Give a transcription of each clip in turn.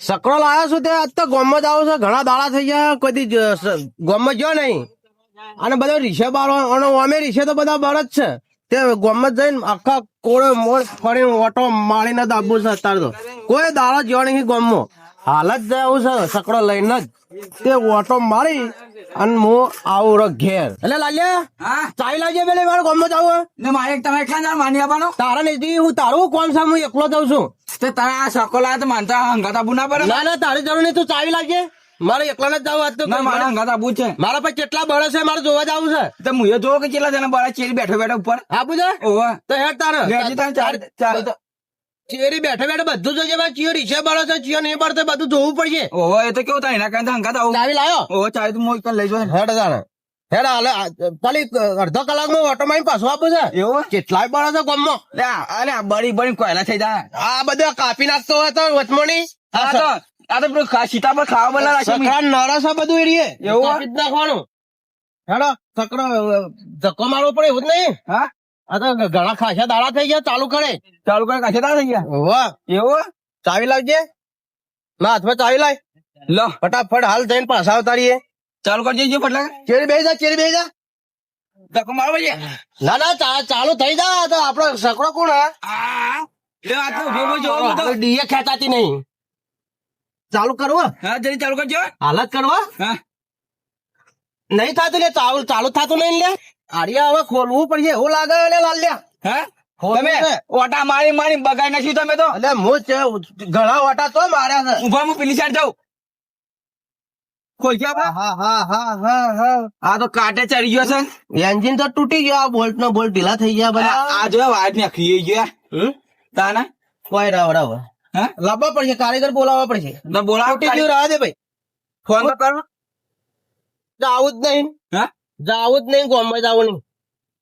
સકડો લાવ્યો છું તે, આજ તો ગોમમાં જ આવું છે. ઘણા દાડા થઈ ગયા, કોઈ ગોમમાં ગયો નહીં. અને બધો રીશે બાળો, અને અમે રીશે તો બધા બળ જ છે. તે ગોમમાં જઈને આખા કોળે મોળ ફરીને ઓટો મારીને દાબુ છે અત્યારે તો. કોઈ દાડા ગયો નહીં ગોમમાં. હાલ જ આવું છે સકડો લઈને જ. તે ઓટો મારી અને હું આવું રો ઘેર. એટલે લાલ્યા હા? ચાવી લાવજે પેલે મારે ગોમમાં જવું હે. ને મારે એક તમે એકલા ના માની આપવાનો? તારા નથી હું તારું કોમ છે? હું એકલો જાઉં છું. તે તારે આ સકો લાવે તો માનતા હંગાતા બુના પડે. ના ના તારી જરૂર નહીં તું ચાવી લાવજે. મારે એકલા જ જવું આજ તો ના મારે હંગાત આબુ છે. મારા પાસે કેટલા બળે છે મારે જોવા જવું છે. તો મુએ જોવો કે કેટલા જણા બળે ચેરી બેઠો બેઠો ઉપર. આપું છે ઓવા. તો હેડ તારે. ચાર ચાર ચેરી બેઠે બેઠે બધું જોજે ભાઈ ચિયો રીસે બાળો છે ચિયો નહીં બળતે બધું જોવું પડશે. ઓહો એ તો કેવું થાય એના કારણે હંગાત આવું. ચાવી લાયો. ઓહો ચાય તું હું લઈ જો હેડ જાણે હેડ હાલે ખાલી અડધો કલાકમાં ઓટો મારી પાછો આપો છે. એવું કેટલાય બાળો છે ગમો અરે બળી બળી કોયલા થઈ જાય આ બધા કાપી નાખતો હતો વચમણી આ તો આ તો સીતા પર ખાવા બના રાખી નરસ બધું એરીએ. એવું? નાખવાનું. હેડો સકડો ધક્કો મારવો પડે એવું જ નહીં? હા? આ તો ઘણા ખાસા દાડા થઈ ગયા ચાલુ કરે. ચાલુ કરે ખાસા દાડા થઈ ગયા? વાહ એવું ચાવી લાવજે. ના હાથમાં ચાવી લાય. લો. ફટાફટ હાલ જઈને પાછા અવતારીએ ચાલુ કરજે જો ફટલા ચેરી બેસી જા ચેરી બેસી જા. ધક્કો મારો છે ના ના ચાલુ થઈ જા તો આપડો સકડો કોણ હા? લે આ તો ભેગો જોવો તો ડીએ ખેંચાતી નહીં. ચાલુ કરવો હા. જરી ચાલુ કરજો. હાલત કરવા હા. નહીં થતું લે ચાલુ ચાલુ થતું નહીં લે. આડિયા હવે ખોલવું પડશે એવું લાગે એટલે લાલ્યા? હે? તમે ઓટા મારી મારી બગાઈ નાખ્યું તમે તો? એટલે હું ઘણા વાટા તો માર્યા છે. ઊભા હું પેલી સાઈડ જાઉં. આ તો કાટે ચડી ગયો છે. એન્જિન તો તૂટી ગયો આ બોલ્ટ નો બોલ્ટ ઢીલા થઈ ગયા બધા. આ જો વાયર ને ખી ગયા? તાના? કોઈ રાવડાવ હા? લાવવા પડશે કારીગર બોલાવવા પડશે. બોલાવો તૂટી ગયું રાહ દે ભાઈ. ફોન કરો. આવું જ નહીં. હા? જાવું જ નહીં ગોમે જાવું નહીં.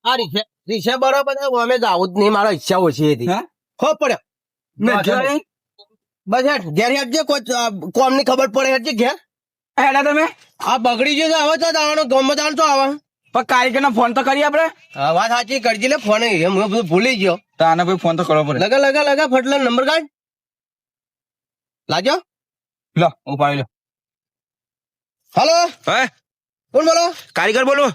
આ રીક્ષે રીક્ષે બરોબર છે ગોમે જાવું જ નહીં મારો ઈચ્છા ઓછી હતી હો? પડ્યો બસ હેઠ ઘેર હેઠજે કોમની ખબર પડે હેઠજે ઘેર. હેડા તમે. આ બગડી ગયો છે હવે તો જવાનો ગમે જવાનું તો આવે. પણ કારીગર નો ફોન તો કરી આપડે વાત સાચી કરજી લે ફોન હું બધું ભૂલી ગયો. તાને ભાઈ ફોન તો કરવો પડે. લગા લગા લગા ફટલા નંબર કાઢ. લાજો લો. ઉપાડી લો. હલો? હે? કોણ બોલો. કારીગર બોલો.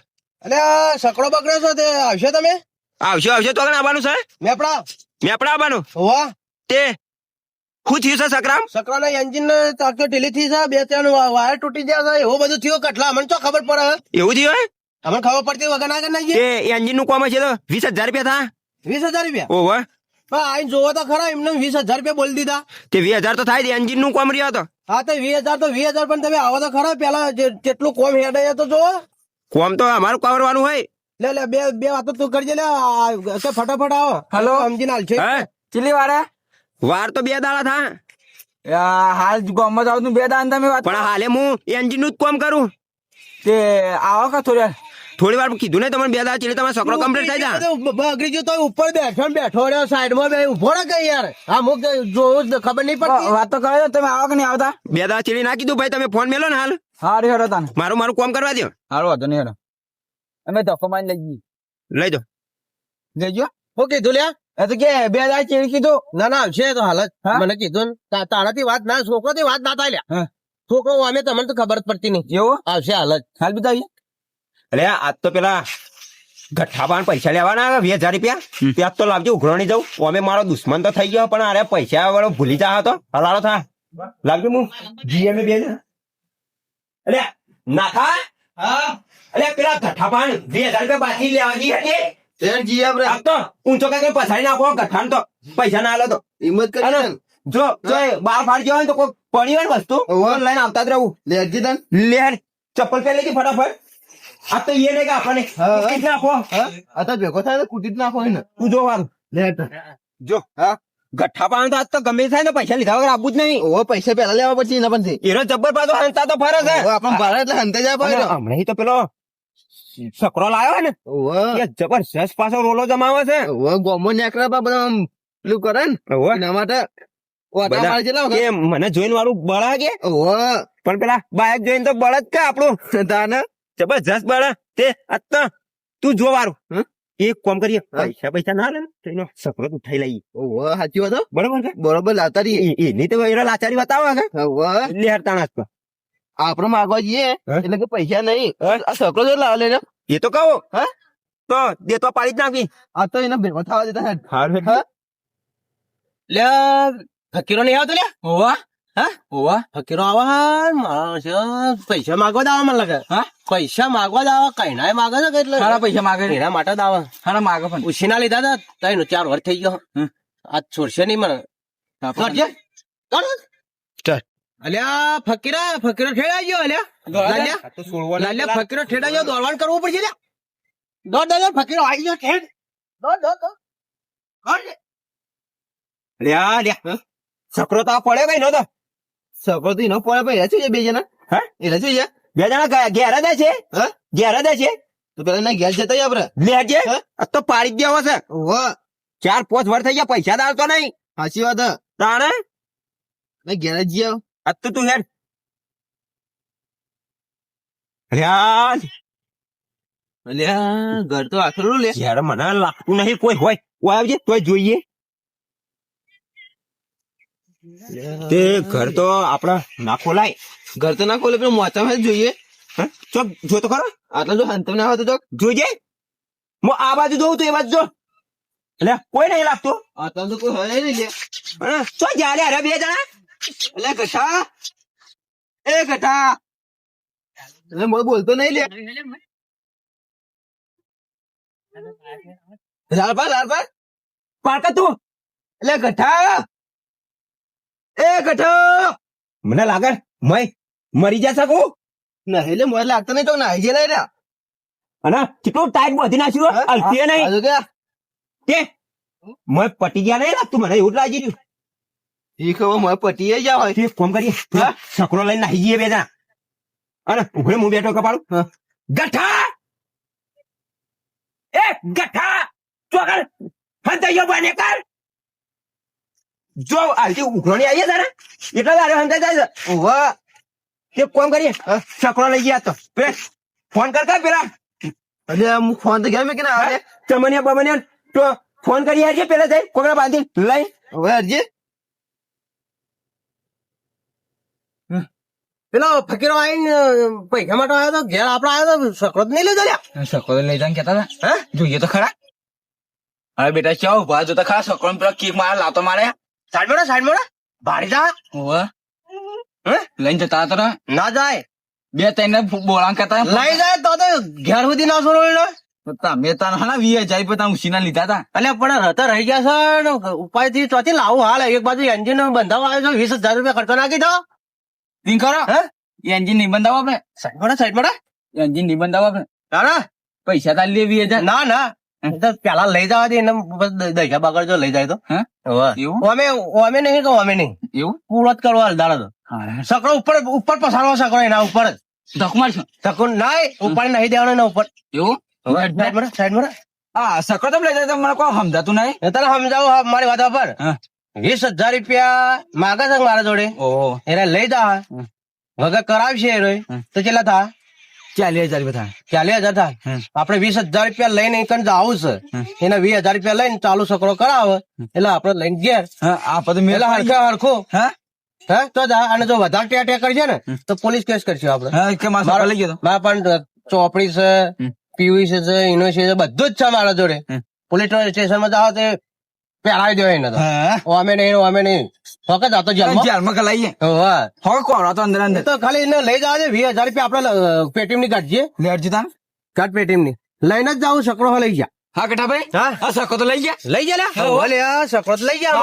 એટલે સકડો બકડો છો તે આવશે તમે? આવશે આવશે તો આવવાનું છે. મેપડા મેપડા આવવાનું. હોવા. તે શું થયું છે સકરામ? સકડાના એન્જિન ને ચાક્યો ઢીલી થઈ છે બે ત્રણ વાયર તૂટી ગયા છે એવું બધું થયું કટલા. મને તો ખબર પડે. એવું થયું? અમને ખબર પડતી વગર ના કે નહીં એન્જિનનું કોમ છે તો વીસ હજાર રૂપિયા થા. વીસ હજાર રૂપિયા? ઓહો. હા આઈને જોવો તો ખરા એમને વીસ હજાર રૂપિયા બોલી દીધા. તે વીસ હજાર તો થાય એન્જિનનું કોમ રહ્યો હતો હા તો વીસ હજાર તો વીસ હજાર પણ તમે આવો તો ખરા પેલા જેટલું કોમ હેડે તો જો કોમ તો અમારું કરવાનું હોય. લે લે બે બે વાતો તું કરજે લે ફટાફટ આવો. હલો? સમજીને હાલ છે. હે? ચીલી વાળા વાર તો બે દાડા થા. હાલ ગામમાં જાવ તું બે દાડા તમે વાત પણ હાલે હું એન્જિનનું જ કોમ કરું. તે આવો કા થોડી થોડી વાર કીધું ને તમને બે દાડા ચીલી તમારો છોકરો કમ્પ્લીટ થઈ જાય. બગડી ગયો તો ઉપર બેઠો ને બેઠો રહ્યો સાઈડમાં બે ઊભો ને કઈ યાર? હા મુક જોવું જ ખબર નહીં પડતી. વાત તો કરો તમે આવો કે નહીં આવતા? બે દાડા ચીલી ના કીધું ભાઈ તમે ફોન મેલો ને હાલ. હારું હેડો તાને. મારું મારું કોમ કરવા દો હારું વાંધો નહીં હેડો. અમે ધક્કો મારી લઈ જઈએ. લઈ દો જઈજો હું કીધું લ્યા? એ તો કે બે દાય ચેડી કીધું. ના ના આવશે તો હાલત હા? મને કીધું તારાથી વાત ના છોકરો થી વાત ના થાય લ્યા. હા. છોકરો અમે તમને તો ખબર જ પડતી નહીં. એવું? આવશે હાલત હાલ બતાવીએ. અરે આજ તો પેલા ગઠ્ઠા પાન પૈસા લેવાના આવે વીસ હજાર રૂપિયા? ત્યાં તો લાવજો ઉઘરણી જવું અમે મારો દુશ્મન તો થઈ ગયો પણ અરે પૈસા વાળો ભૂલી જા હતો. હલાડો થા. લાવજો હું જીએમ બે અરે નાખા અરે પેલા ગઠ્ઠા પાન વીસ હજાર રૂપિયા બાકી લેવાની હતી. તો ઊંચો કઈ પછાડી નાખો ગઠ્ઠાને તો પૈસા ના આલો તો. હિંમત અને જો જો બાર ફાડ ગયો હોય તો કોઈ પડી હોય વસ્તુ. આવતા જ રહેવું લેર તન. લે ચપ્પલ પહેરી લેજે ફટાફટ. આ તો એ નહીં કે આપણને નાખો. આ તો ભેગો થાય તો નાખો ને તું જો વાર લેટ જો હા. ગઠ્ઠા પાણી તો આજ તો ગમે થાય ને પૈસા લીધા વગર આપવું જ નહીં. ઓ પૈસા પેલા લેવા પડશે એના પણ એનો જબ્બર પાછો હંતા તો ફરે છે. આપણે ભરે એટલે હંતે જાય પાછો હમણાં તો પેલો સકરો લાયો ને. એ જબરજસ્ત પાછો રોલો જમાવે છે. ઓ ગોમો નેકરા બા બધા પેલું કરે ને. ઓ એના માટે મને જોઈને વાળું બળા કે? પણ પેલા બાયક જોઈને તો બળ જ કે આપણું. તાને? જબરજસ્ત બાળા તે આજ તું જો વારું એક કોમ કરીએ પૈસા પૈસા ના લે તો એનો સપરત ઉઠાઈ લઈ ઓહો સાચી વાત બરોબર બરોબર એ- એની તો એનો લાચારી બતાવે કે હવે એટલે હેરતા ના આપણો માગવા જઈએ એટલે કે પૈસા નહીં. આ સકડો જો લાવે લે એ તો કહો. હા? તો દે તો પાડી જ નાખી. આ તો એને ભેગો થવા દેતા હાર? લે ફકીરો નહીં આવતો લે ઓવા હા? ઓવા ફકીરો આવા માણસ પૈસા માગવા દાવા મને લાગે. હા? પૈસા માગવા દાવા કઈ ના માગે છે એટલે? સારા પૈસા માગે. એના માટે દાવા સારા માગે પણ. ઉછીના લીધા હતા ત્રણ ચાર વર્ષ થઈ ગયો. આ છોડશે નહીં મને. કરજે. કર. અલ્યા ફકીરા ફકીરો ઠેડાઈ ગયો અલ્યા. લાલ્યા ફકીરો ઠેડાઈ ગયો દોડવાન કરવું પડશે લ્યા. દોડ દોડ દોડ, ફકીરો આવી ગયો ઠેડ. દોડ દોડ દોડ. કરજે. લ્યા લ્યા સકરો તો આ પડે કઈ નતો સગો તો એનો પડે ભાઈ છે બે જણા. હે? એ રહેશે ગયા બે જણા ઘેર દે છે હે? ઘેર દે છે તો પેલા ના ઘેર જતા આપડે લેજે તો પાડી ગયા હશે ચાર પાંચ વર્ષ થઈ ગયા પૈસા તો નહીં. સાચી વાત. તાણે? મેં ઘેર જ ગયા આ તો તું હેડ. લ્યા. અલ્યા ઘર તો આખરું લે. યાર મને લાગતું નહીં કોઈ હોય. કોઈ આવજે તોય જોઈએ. તે ઘર તો આપડા ના ખોલાય. ઘર તો ના ખોલે પેલું મોચામાં જોઈએ. ચોક જો તો ખરો. આટલા જો હંતમ ના હોય તો જોજે મો આ બાજુ જોઉં તો એ બાજુ જો. એટલે કોઈ નહીં લાગતો. આટલા તો કોઈ હોય નહીં લે ચો જ્યારે અરે બે જણા? એટલે ઘટા એ ઘટા એટલે મો બોલતો નહીં લે લાલપા લાલપા પાડકા તું. એટલે ગઠા એ કઠો મને લાગે મય મરી જા શકું નહીં લે મોય લાગતો નહીં તો નાહી જે લઈ અને કેટલું ટાઈટ બાંધી નાખ્યું હે? અલ્પીએ નહીં. તે મય પટી ગયા નહીં લાગતું મને એવું લાગી રહ્યું. ઈ ખબર મય પટી જ હોય. તે ફોન કરીએ? સકરો લઈને નાહી જઈએ બે જણા. અને ઉભે હું બેઠો કપાળું. ગઠા એ ગઠા ચોકર હંતાઈયો બને કર. જો આજે ઉઘરણી આવીએ તારે એટલા દાડે હંતાઈ જાય છે. વાહ તે કોમ કરીએ. હા? સકરો લઈ ગયા તો. પેલા ફોન કર કર પેલા. અલ્યા હું ફોન તો ગયા મેં કે ના આવે ચમનિયા બમનિયા તો ફોન કરી આવજે પેલા જઈ કોકડા બાંધી લઈ. હવે અરજી પેલો ફકીરો આવીને પૈસા માટે આવ્યો તો ઘેર આપડે આવ્યો તો સકરો નહીં લેજો લ્યા? સકો લઈ જાય કેતા હતા. હે? જોઈએ તો ખરા. અરે બેટા ચાવ ઊભા? જો તો ખરા સકો પેલા કેક મારે લાતો મારે. સાઈડ મોડા સાઈડ મોડા ભાડી જા. હોવે હે? લઈને જતા હતા ના જાય. બે ત્રણ બોળા કરતા લઈ જાય તો તો ઘેર સુધી ના છોડો એનો. તમે તારા હા વીએ જાય પણ તમે ઉસીના લીધા હતા. અલ્યા પણ રતા રહી ગયા છે ને ઉપાયથી ચોથી લાવું હાલ. એક બાજુ એન્જિન બંધાવા આવ્યો છે વીસ હજાર રૂપિયા ખર્ચો નાખી દો. તીન કરો. હે? એન્જિન નહીં બંધાવો આપણે. સાઈડ મોડા સાઈડ મોડા એન્જિન નહીં બંધાવો આપણે. ના ના. પૈસા તાર લે વીએ જાય ના ના. પેલા લઈ જવા દે એને દૈસા બગડ જો લઈ જાય તો. અમે અમે નહીં કહો અમે નહીં. એવું? પૂરો જ કરવા દાડો સકડો ઉપર ઉપર પસારવા સકડો એના ઉપર જ. મારશો? સકડો ના ઉપર નહીં દેવાનો એના ઉપર. એવું? સાઈડ મોડા હા સકડો તમે લઈ જાય મને કોઈ સમજાતું નહીં. તને સમજાવું મારી વાત પર વીસ હજાર રૂપિયા માગે છે મારા જોડે. એને લઈ જા. વગર કરાવશે તો કેટલા થા? ચાલીસ હજાર રૂપિયા થાય? ચાલીસ હજાર થાય. આપણે વીસ હજાર રૂપિયા લઈને કણ આવું છે? એના વીસ હજાર રૂપિયા લઈને ચાલુ સકડો કરાવે. એટલે આપણે લઈને ઘેર આ બધું મેલા હરખે હરખું. હા? તો અને જો વધારે ટેક કરશે ને તો પોલીસ કેસ કરશે આપણે. હા કે મારા લઈ ગયો મારા પણ ચોપડી છે પીવી છે યુનિવર્સિટી છે બધું જ છે મારા જોડે. પોલીસ સ્ટેશનમાં જાવ તે પહેરાવી દેવાય ને તો. અમે નહીં અમે નહીં. ફોકે જતો જેલમાં. જેલમાં કલાઈએ. હોવે. કોણ હતો અંદર અંદર? તો ખાલી એને લઈ જવા દે વીસ હજાર રૂપિયા આપડે પેટીએમની કાઢીએ લેટ જતા કાઢ પેટીએમની. લઈને જ જાવું સકડો લઈ જા. હા કટા ભાઈ હા. હા સકો તો લઈ જા લઈ જા લે? સકડો તો લઈ જા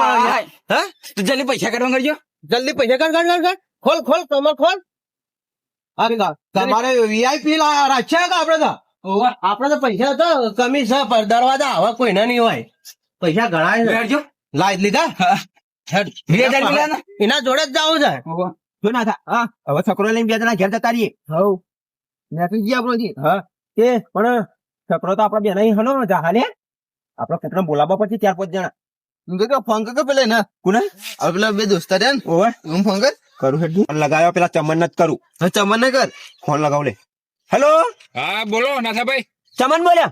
હા, તો જલ્દી પૈસા કાઢવા કરજો. જલ્દી પૈસા કાઢ કાઢ કાઢ ખોલ ખોલ કમર ખોલ. અરે તમારે વીઆઈપી રાખ્યા કા આપડે તો? આપડે તો પૈસા તો કમી છે દરવાજા આવા કોઈને નહીં હોય. પૈસા ઘણા લાઈ લીધા. હેડ. વીસ હજાર રૂપિયા એના જોડે જ જવું છે. જો ના હા. હવે છોકરો લઈને બે જણા ઘેર જતા રહીએ. હવ. નાખી ગયા આપણો હા. તે પણ છોકરો તો આપડા બે નહીં હનો જા હાલે આપડે કેટલા બોલાવવા પછી ચાર પાંચ જણા. ફોન કર પેલે ને? કુને? હવે પેલા બે દોસ્તા રહ્યા ને? ઓવે. હું ફોન કર. કરું હેડ. લગાવ્યો પેલા ચમન જ કરું. ચમન ને કર. ફોન લગાવ લે. હેલો? હા બોલો નાથાભાઈ. ચમન બોલ્યા?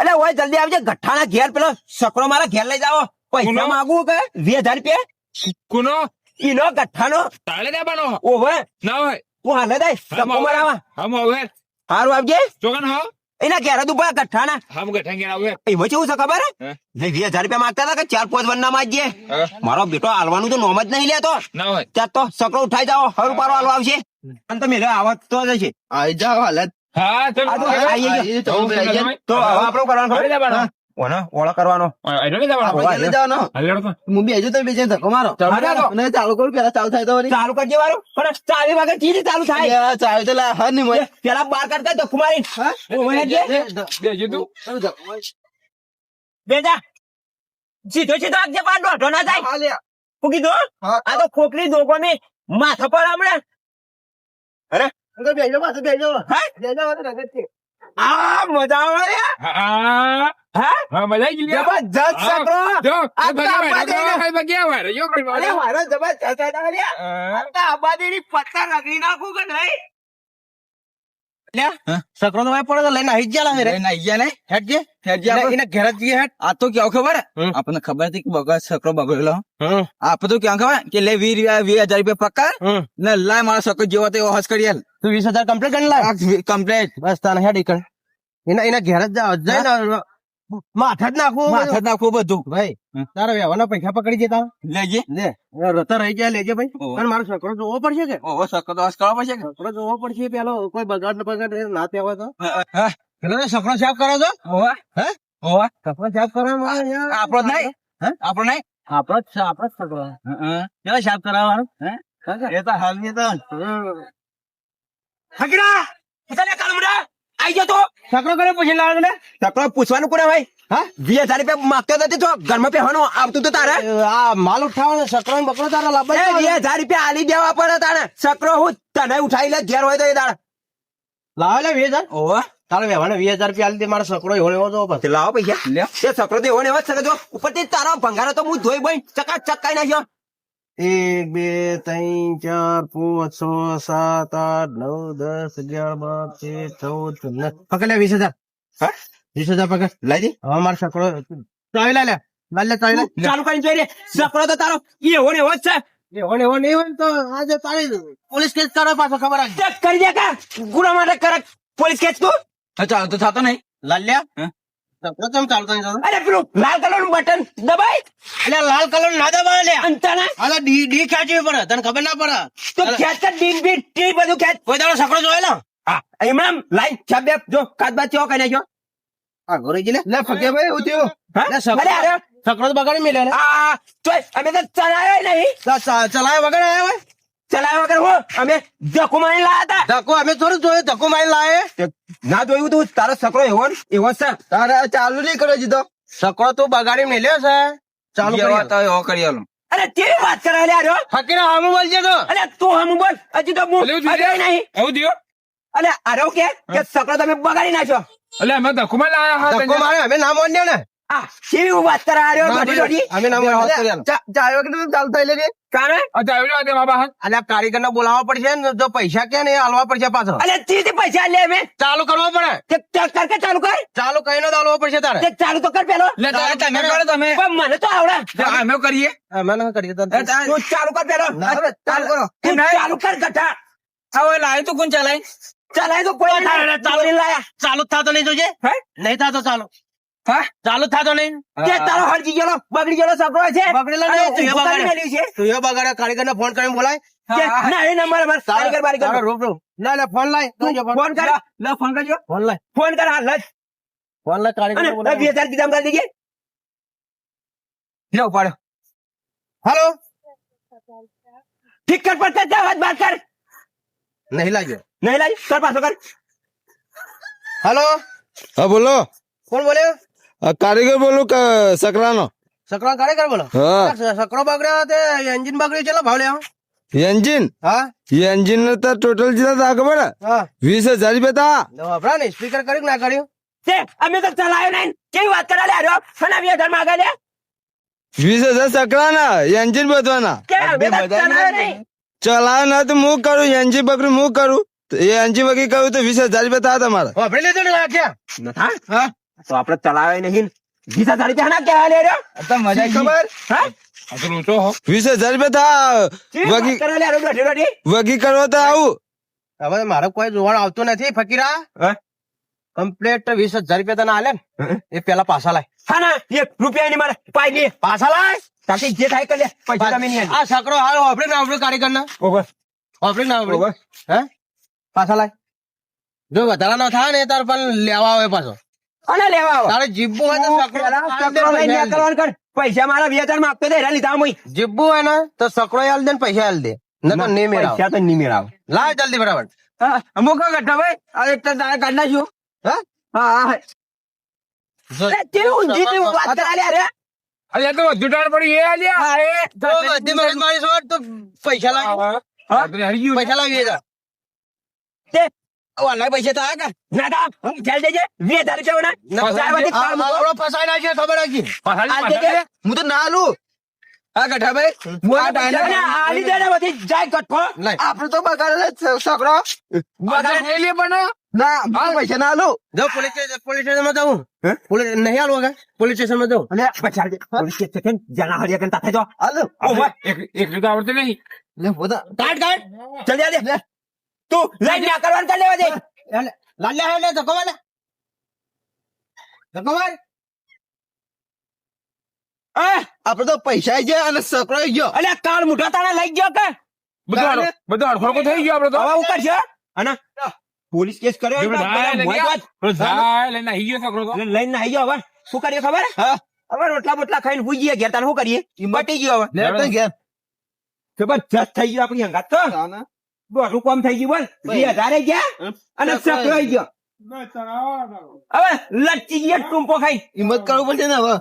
અલે ઓય જલ્દી આવજે. ગઠ્ઠાના ઘેર પેલો સકરો મારા ઘેર લઈ જાવ પૈસા? માંગુ કે વીસ હજાર રૂપિયા? કુનો? ઈનો ગઠ્ઠાનો તાળે ના બનો. ઓવે ના હોય. તું હાલે દે સકો મારાવા. હમ હવે. હારું આવજે. ચોકન હો એના ઘેર જ ઊભા ગઠ્ઠાના હમ ગઠા ઘેર આવે એમાં કેવું છે ખબર? હે? નહીં વીસ હજાર રૂપિયા માંગતા હતા કે ચાર પાંચ વરના માં જ મારો બેટો હાલવાનું તો નોમ જ નહીં લેતો ના હોય. ત્યાં તો સકરો ઉઠાઈ જાઓ. હરું પારો હાલવા આવશે અને તમે આવત તો જ છે આઈ જાઓ હાલત હા તો આપણો કરવાનો. ઓને ઓળો કરવાનો. બી હજુ ધક્કો મારો. ચાલુ કરો. પેલા ચાલુ થાય તો ચાલુ કરજે પણ ચીજ ચાલુ થાય. તો નહીં. પેલા બાર કરતા ધક્કો મારી. સીધો સીધો આગજે બાર દોઢો ના લ્યા. હું કીધું? આ તો ખોકરી દોગો માથા પર હમણાં. અંકલ બેસજો પાછું. હા? રગત છે. આ મજા આવે હા હા હા મજા આવી ગઈ જબરજસ્ત સકરો જો જો જબરજસ્ત હતા રે. હા. આ તો આબાદીની પત્તા રગડી નાખું કે નહીં સકરો તો પડે તો લઈને આવી ગયા લઈને આઈ ગયા ને. એને ઘેર જ જઈએ હેડ. આ તો કેવું ખબર. આપણને ખબર હતી કે બગા છકરો બગડેલો. હમ. આપણે તો ક્યાં ખબર? કે લે વીસ રૂપિયા વીસ હજાર રૂપિયા પક્કા ને લાય મારો છકરો જેવો તે હસ કરી તું વીસ હજાર કમ્પ્લીટ કરી લાવ કમ્પ્લેટ બસ તાને હેડ ઈકણ એના એના ઘેર જ જાવ માથા જ નાખવું માથે જ નાખવું બધું. ભાઈ તારા વ્યવહારના પૈસા પકડી જતા લેજે. લે રતા રહી ગયા લેજે ભાઈ. ઓહો. મારો છોકરો જોવો પડશે કે? ઓહો છકરો તો હસ પડશે કે? છોકરો જોવો પડશે પેલો કોઈ બગાડ ને બગાડ ના તેવા તો. હા, હા. પેલો છોકરો સાફ કરો છો. હે? ઓહો. છોકરો સાફ કરવા આપણો નહીં? આપણો નહીં? આપણો જ આપણો જ છોકરો. પેલો સાફ કરાવવાનો હે? એ તો હાલ તો. હકડા ચાલે કાલમડા આઈ ગયો તો? છોકરો કરે પૂછી લાવે ને તકડો પૂછવાનું કોને ભાઈ હા? વીસ હજાર રૂપિયા માંગતો નથી તો ઘરમાં પહેવાનું આવતું તો તારે? આ માલ ઉઠાવવાનો છોકરો બકડો તારા એ વીસ હજાર રૂપિયા આલી દેવા પડે તારે. સકરો હું તને ઉઠાવી લે ઘેર હોય તો એ તારે લાવે લે વીસ હજાર. ઓહો. તારે વ્યવહાર વીસ હજાર રૂપિયા દે મારો છોકરો એવો બસ. લાવો પૈસા. સકરો તો એવો એવો જ સકે જો ઉપરથી તારો ભંગારો તો હું ધોઈ બઈ ચકા ચકાઈ નાખ્યો. એક બે ત્રણ ચાર પાંચ છ સાત આઠ નવ દસ અગિયાર બાર તેર ચૌદ પંદર. પકડ લે વીસ હજાર. હા? વીસ હજાર પકડ. લઈ દી. હવે મારો સકડો ચાવી લે લાલ ચાવી લે ચાલુ કરીને જોઈ રે સકડો તો તારો. એ હોને જ છે. એવો ને એવો નહીં હોય તો આજે તારી પોલીસ કેસ કરો પાછો ખબર રાખજે ચેક કરી દે કા. ગુના માટે કરે પોલીસ કેસ તું? હા, તો થતો નહીં. લાલ્યા હે? કેમ ચાલતો નહીં અરે પેલું લાલ કલરનું બટન દબાઈ અલ્યા લાલ કલર ના દબાવે લે અંતના આ ડી ડી ખેંચવી પડે તને ખબર ના પડે. તો ખેંચ ડી ડીન ટી બધું ખેંચ. કોઈ દાડો સકડો જોયેલો? હા એમણામ લાઈન છબે જો કાચ બાદ ચો કઈ નાખ્યો? હા ગોરીજી લે લે ફકે ભાઈ હું થયું હા? લે અરે, અરે. તો બગાડી મેલે આ તો અમે તો ચલાયો નહીં. ચલાય વગર આયા હોય? ચલાયા વગર હો? અમે ધક્કો મારી લાયા હતા. ધક્કો અમે થોડું જોયું ધક્કો મારી લાયે ના જોયું તું તારો સકડો એવો ને એવો છે. તારે ચાલુ નહીં કર્યો જીતો? સકડો તું બગાડી મેલ્યો છે? ચાલુ કરી. અરે કેવી વાત કરે લે આર્યો હમ બોલ બોલજે તો. અરે તું હમ બોલ. હજી તો હું અરે નહીં. એવું દિયો અરે આરો કે? કે છકરો તમે બગાડી નાખ્યો? એટલે અમે ધક્કોમાં લાયા હા ધક્કો મારે અમે નામ માન્યો ને કેવી વાત કરે આર્યો દોડી દોડી અમે કે થઈ લેજે બાબા કારીગર ને બોલાવવા પડશે ને જો પૈસા કે ને હાલવા પડશે પાછો તીથી પૈસા લે અમે ચાલુ કરવો પડે તે કર કે ચાલુ કર ચાલુ કઈ ને હાલવો પડશે તારે તે ચાલુ તો કર પેલો લે તમે કરો તમે પણ મને તો આવડે અમે કરીએ અમે ના કરીએ તો તું ચાલુ કર પેલો ચાલુ કરો ચાલુ કર ગઠા હવે લાય તો કોણ ચલાય ચલાય તો કોઈ ચાલુ, થતો નહીં જોજે હે? નહીં થતો ચાલુ હા? ચાલુ જ નહીં? કે તારો હરજી ગયેલો બગડી ગયેલો સપરો છે? બગડેલો નહીં, તું એ ઊભું કરી બગાડે. મેલ્યું છે? તું એ બગાડે કારીગર ને ફોન કરીને બોલાય. ના એ નંબર અમાર કારીગર બારીગર. રૂબરૂ. ના લે ફોન લાય. ફોન કર. લે ફોન કરજો. ફોન લાય. ફોન કર હાલ જ ફોન લાય કારીગર બોલાય. બે કીધા કરી દીજે લો ઉપાડો હાલો. ઠીક કર પર જા વાત કર. નહીં લાગ્યો. નહીં લાજ કર પાછો કર. હાલો હા બોલો. કોણ બોલ્યો? કારીગર બોલું કે સકરાનો? સકરા કારીગર બોલો? હા. સકરો બગડ્યો તે એન્જિન બગડ્યું ચલો ભાવ લેવા. એન્જિન? હા. એન્જિન ને તો ટોટલ જીતા તા ખબર વીસ હજાર રૂપિયા તા લો ને સ્પીકર કર્યું ના કર્યું? તે અમે તો ચલાયો નહીં. કેવી વાત કરા લે આર્યો અને બે હજાર માગા લે. વીસ હજાર સકરાના એન્જિન બધવાના. ચલાયો ચલાવ ના તો હું કરું? એન્જિન બગડ્યું હું કરું? તો એ એન્જિન વગી કરું તો વીસ હજાર રૂપિયા તા તમારા. વાપરી લેજો ને રાખ્યા હા. તો આપડે ચલાવે નહીં વીસ હજાર રૂપિયા ના કેવા લે રહ્યો. મજા ખબર? વીસ હજાર રૂપિયા વગી કરે લે આ રોડે રોડે? વગી કરવા તો આવું. હવે મારે કોઈ જોવાનું આવતું નથી ફકીરા. કમ્પ્લેટ વીસ હજાર રૂપિયા તને આલે ને. એ પેલા પાછા લાય. હા ના એક રૂપિયા ની મારે. પાઈ લે પાછા લાય. તાકી જે થાય કરે લે. પૈસા તમે નહીં આ સકરો હાલ વાપરે ના આપણે કારીગર ના ઓવર વાપરે ના આપણે હે? પાછા લાય. જો વધારા ના થાય ને તાર પણ લેવા આવે પાછો. અને લેવા આવો. તારે જીબુ હોય તો સકરો પેલા સકરો લઈને ન્યા કરવાનું કર. પૈસા મારા બે હજારમાં આપતો દે એના લીધા મુઈ જીબુ હોય ને તો સકરો હાલ દે ને પૈસા હાલ દે. ન તો નહીં મેળાવ. પૈસા તો નહીં મેળાવ. લાવ જલ્દી બરાબર અમુક ગઢા ભાઈ આ એક તો તારે કાઢ નાખ્યું હા? હા હા. અરે તે ઊંધી તે વાત કરે લે અરે અલ્યા તો વધુ ટાળ પડી એ અલ્યા હા એ. તો બધી મગજ મારી છો તો પૈસા લાવ. હા? તો હરી ગયું પૈસા લાવીએ જા. તે ઓનલાઈન પૈસા તો આયા ના તા હું ચાલ દેજે. બે હજાર રૂપિયા ના ચાર વાગે કામ મૂકો. આપણો ના છે ખબર હતી આ દેજે. હું તો ના આલું હા ગઠા ભાઈ આ ડાયલોગ આલી દે ને બધી જાય કટકો આપણે તો બગાડે સકરો બગાડે. ના આ પૈસા ના આલું જો પોલીસ પોલીસ સ્ટેશનમાં જાઉં. પોલીસ નહીં આલું વગર પોલીસ સ્ટેશનમાં જાઉં. અને પછી પોલીસ સ્ટેશન જણા હરિયા કરતા થાય તો આલું એક એક રીતે આવડતું નહીં. લે બોધા કાઢ કાઢ. ચલ જા દે તું લઈ ના કરવાનું કરી લેવા દે. લાલ્યા હે લે ધક્કો લે ધક્કો માર. આ આપણે તો પૈસા આઈ ગયા અને સકરો આઈ ગયો. અલે કાળ મુઠા તાણા લઈ ગયો કે? બધું બધું થઈ ગયો આપડે તો. હવે ઉકર છે અને પોલીસ કેસ કર્યો લઈને મોય વાત જાય લઈને આવી ગયો સકરો તો. લઈને નાહી ગયો હવે. શું કરીએ ખબર? હા. હવે રોટલા બોટલા ખાઈને હુઈ ગયા ઘેર તાને શું કરીએ? બટી ગયો હવે. લે જબરજસ્ત થઈ ગયો આપણી હંગાત તો. દોઢું કોમ થઈ ગયું બોલ. બે હજારે ગયા? અને સકરાઈ ગયો. હવે લટકી ગયા ટૂંપો ખાઈ. હિંમત કરવું પડશે ને હવે?